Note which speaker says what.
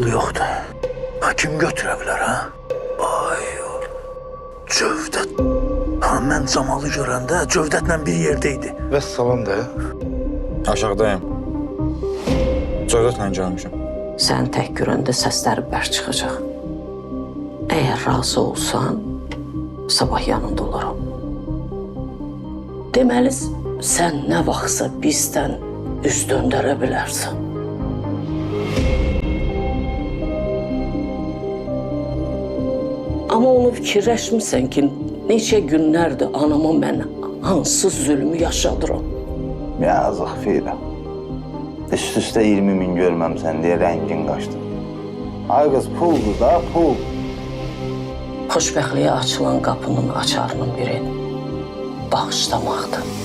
Speaker 1: pul yoxdur. Ha kim götürə bilər ha? Ay oğlum. Cövdət. Ha mən Camalı görəndə Cövdətlə bir yerdə idi.
Speaker 2: Və salam da.
Speaker 3: Aşağıdayım. Cövdətlə gəlmişəm.
Speaker 4: Sən tək görəndə səsləri bərk çıxacaq. Əgər razı olsan, sabah yanında olaram. Deməli, sən nə vaxtsa bizdən üz döndərə bilərsən. Amma onu fikirləşmirsən ki, neçə günlərdir anama mən hansı zülmü yaşadıram.
Speaker 5: Yazıq Firə. Üst-üstə 20 min görməmsən deyə rəngin qaçdı. Ay qız puldur da, pul.
Speaker 4: Xoşbəxtliyə açılan qapının açarının biri bağışlamaqdır.